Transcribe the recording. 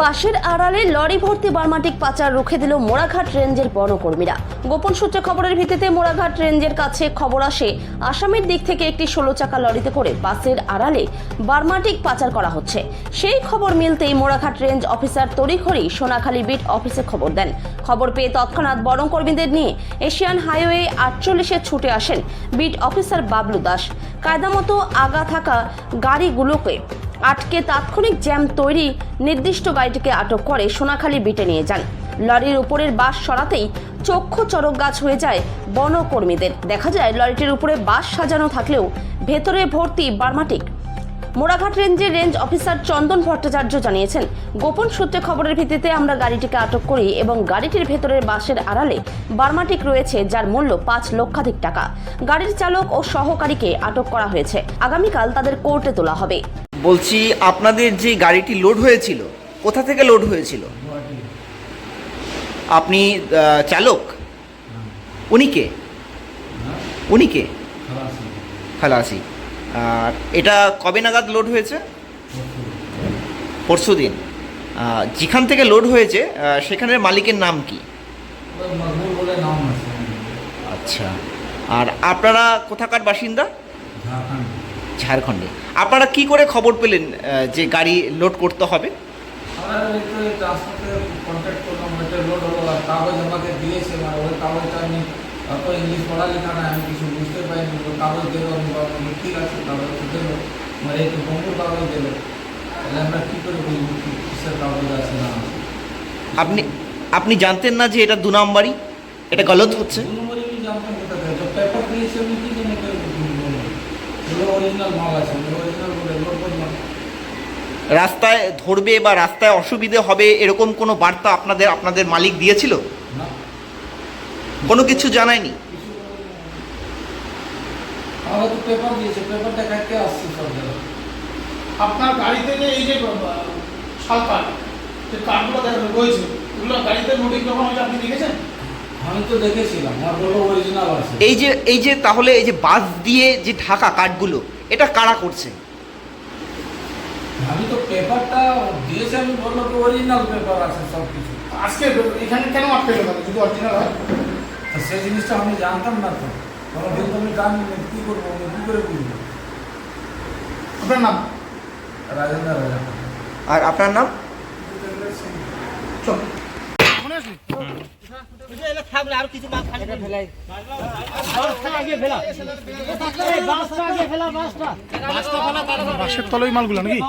বাসের আড়ালে লরি ভর্তি বার্মাটিক পাচার রুখে দিল মোড়াঘাট রেঞ্জের বনকর্মীরা। গোপন সূত্রে খবরের ভিত্তিতে মোড়াঘাট রেঞ্জের কাছে খবর আসে, আসামের দিক থেকে একটি ষোলো চাকা লরিতে করে বাসের আড়ালে বার্মাটিক পাচার করা হচ্ছে। সেই খবর মিলতেই মোড়াঘাট রেঞ্জ অফিসার তড়িঘড়ি সোনাখালী বিট অফিসে খবর দেন। খবর পেয়ে তৎক্ষণাৎ বনকর্মীদের নিয়ে এশিয়ান হাইওয়ে আটচল্লিশে ছুটে আসেন বিট অফিসার বাবলু দাস। কায়দামতো আগা থাকা গাড়িগুলোকে আটকে তাৎক্ষণিক জ্যাম তৈরি নির্দিষ্ট গাড়িটিকে আটক করে সোনাখালী বিটে নিয়ে যান। লরির উপরের বাস সরাতেই চক্ষু চরক গাছ হয়ে যায় বনকর্মীদের। দেখা যায়, লরিটির উপরে বাস সাজানো থাকলেও ভেতরে ভর্তি বার্মাটিক। মোড়াঘাট রেঞ্জের রেঞ্জ অফিসার চন্দন ভট্টাচার্য জানিয়েছেন, গোপন সূত্রে খবরের ভিত্তিতে আমরা গাড়িটিকে আটক করি এবং গাড়িটির ভেতরের বাসের আড়ালে বার্মাটিক রয়েছে, যার মূল্য পাঁচ লক্ষাধিক টাকা। গাড়ির চালক ও সহকারীকে আটক করা হয়েছে। আগামীকাল তাদের কোর্টে তোলা হবে। বলছি, আপনাদের যে গাড়িটি লোড হয়েছিল, কোথা থেকে লোড হয়েছিল? আপনি চালক? উনি কে? উনি কে? খালাসি। আর এটা কবে নাগাদ লোড হয়েছে? পরশু দিন। যেখান থেকে লোড হয়েছে সেখানের মালিকের নাম কি? আচ্ছা। আর আপনারা কোথাকার বাসিন্দা? ঝাড়খণ্ড। আপনারা কি করে খবর পেলেন যে গাড়ি লোড করতে হবে? ইংলিশ না আমি কিছু বুঝতে পারিনি কাগজ ঠিক আছে কাগজ মানে বঙ্গুর কাগজ তাহলে আমরা কী করে বুঝব কিসের কাগজ আছে না আপনি আপনি জানতেন না যে এটা দু নম্বরই? এটা গলত হচ্ছে? দু নম্বরে জানতাম কোথা থেকে পেপার দিয়েছে আমি কি জানি রাস্তায় ধরবে বা রাস্তায় অসুবিধে হবে এরকম কোনো বার্তা আপনাদের আপনাদের মালিক দিয়েছিল? কোনো কিছু জানায়নি? আপনার গাড়িতে যে এই যে সালপার যে কার্ডগুলো দেখা রয়েছে ওগুলো গাড়িতে যখন আপনি দেখেছেন? আমি তো দেখেছিলাম আমার বলো অরিজিনাল আছে। এই যে এই যে তাহলে এই যে বাস দিয়ে যে ঢাকা কাঠগুলো এটা কারা করছে? আমি তো পেপারটা দিয়েছে আমি বলল তো অরিজিনাল পেপার আছে সব কিছু আজকে এখানে কেন আটকে গেল? যদি অরিজিনাল হয়। সেই জিনিসটা আমি জানতাম না তো। আমি জানি কী করব আমি কী করে বুঝব? আপনার নাম? রাজেন্দ্র রাজা আর আপনার নাম? চল। বাসের তলে মালগুলো নাকি?